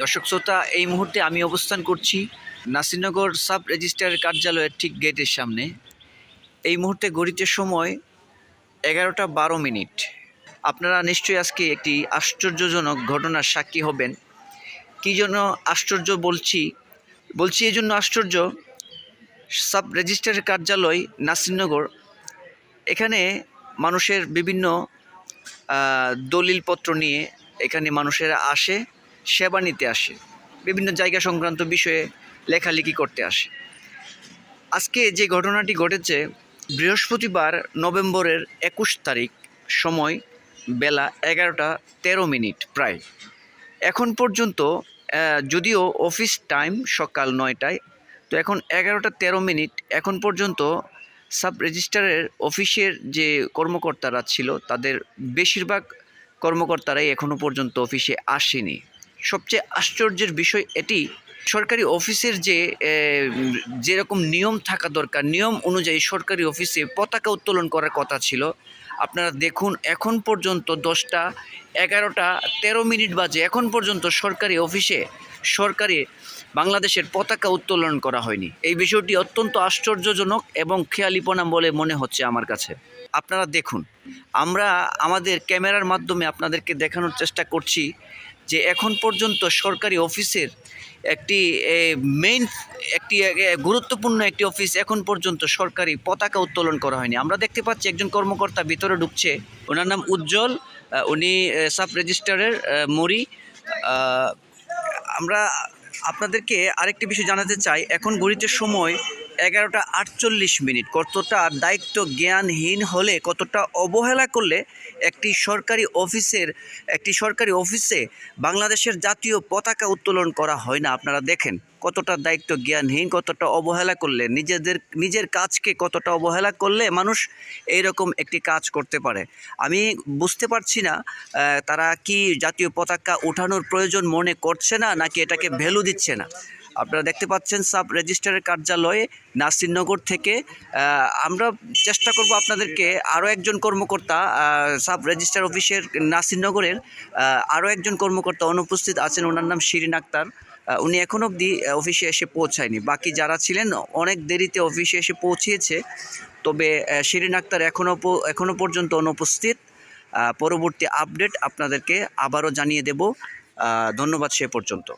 দর্শক শ্রোতা, এই মুহূর্তে আমি অবস্থান করছি নাসিরনগর সাব রেজিস্ট্রারের কার্যালয়ের ঠিক গেটের সামনে। এই মুহূর্তে গড়িতে সময় এগারোটা বারো মিনিট। আপনারা নিশ্চয়ই আজকে একটি আশ্চর্যজনক ঘটনার সাক্ষী হবেন। কী জন্য আশ্চর্য বলছি? বলছি এই জন্য আশ্চর্য, সাব রেজিস্ট্রারের কার্যালয় নাসিরনগর, এখানে মানুষের বিভিন্ন দলিলপত্র নিয়ে এখানে মানুষেরা আসে। সেবা নিতে আসে, বিভিন্ন জায়গা সংক্রান্ত বিষয়ে লেখালেখি করতে আসে। আজকে যে ঘটনাটি ঘটেছে, বৃহস্পতিবার নভেম্বরের একুশ তারিখ সময় বেলা এগারোটা তেরো মিনিট প্রায়। এখন পর্যন্ত যদিও অফিস টাইম সকাল নয়টায়, তো এখন এগারোটা তেরো মিনিট। এখন পর্যন্ত সাব রেজিস্ট্রারের অফিসের যে কর্মকর্তারা ছিল, তাদের বেশিরভাগ কর্মকর্তারাই এখনও পর্যন্ত অফিসে আসেনি। সবচেয়ে আশ্চর্যের বিষয় এটি, সরকারি অফিসের যে যেরকম নিয়ম থাকা দরকার, নিয়ম অনুযায়ী সরকারি অফিসে পতাকা উত্তোলন করার কথা ছিল। আপনারা দেখুন, এখন পর্যন্ত দশটা, এগারোটা, তেরো মিনিট বাজে, এখন পর্যন্ত সরকারি অফিসে সরকারি বাংলাদেশের পতাকা উত্তোলন করা হয়নি। এই বিষয়টি অত্যন্ত আশ্চর্যজনক এবং খেয়ালিপনা বলে মনে হচ্ছে আমার কাছে। আপনারা দেখুন, আমরা আমাদের ক্যামেরার মাধ্যমে আপনাদেরকে দেখানোর চেষ্টা করছি যে এখন পর্যন্ত সরকারি অফিসের একটি মেইন একটি গুরুত্বপূর্ণ একটি অফিস এখন পর্যন্ত সরকারি পতাকা উত্তোলন করা হয়নি। আমরা দেখতে পাচ্ছি একজন কর্মকর্তা ভিতরে ঢুকছে। ওনার নাম উজ্জ্বল উনি সাব রেজিস্ট্রারের মরি আমরা আপনাদেরকে আরেকটি বিষয় জানাতে চাই। এখন ঘড়িতে সময় এগারোটা আটচল্লিশ মিনিট। কতটা দায়িত্ব জ্ঞানহীন হলে কতটা অবহেলা করলে একটি সরকারি অফিসের, একটি সরকারি অফিসে বাংলাদেশের জাতীয় পতাকা উত্তোলন করা হয় না? আপনারা দেখেন কতটা দায়িত্ব জ্ঞানহীন, কতটা অবহেলা করলে, নিজেদের, নিজের কাজকে কতটা অবহেলা করলে মানুষ এইরকম একটি কাজ করতে পারে? আমি বুঝতে পারছি না তারা কি জাতীয় পতাকা ওঠানোর প্রয়োজন মনে করছে না, নাকি এটাকে ভ্যালু দিচ্ছে না? আপনারা দেখতে পাচ্ছেন সাব রেজিস্ট্রারের কার্যালয়ে নাসিরনগর থেকে আমরা চেষ্টা করব আপনাদেরকে আরও একজন কর্মকর্তা সাব রেজিস্ট্রার অফিসের নাসিরনগরের আরও একজন কর্মকর্তা অনুপস্থিত আছেন, ওনার নাম শিরিন আক্তার। উনি এখন অবধি অফিসে এসে পৌঁছায়নি। বাকি যারা ছিলেন, অনেক দেরিতে অফিসে এসে পৌঁছিয়েছে। তবে শিরিন আক্তার এখনও এখনও পর্যন্ত অনুপস্থিত। পরবর্তী আপডেট আপনাদেরকে আবারও জানিয়ে দেব। ধন্যবাদ সে পর্যন্ত।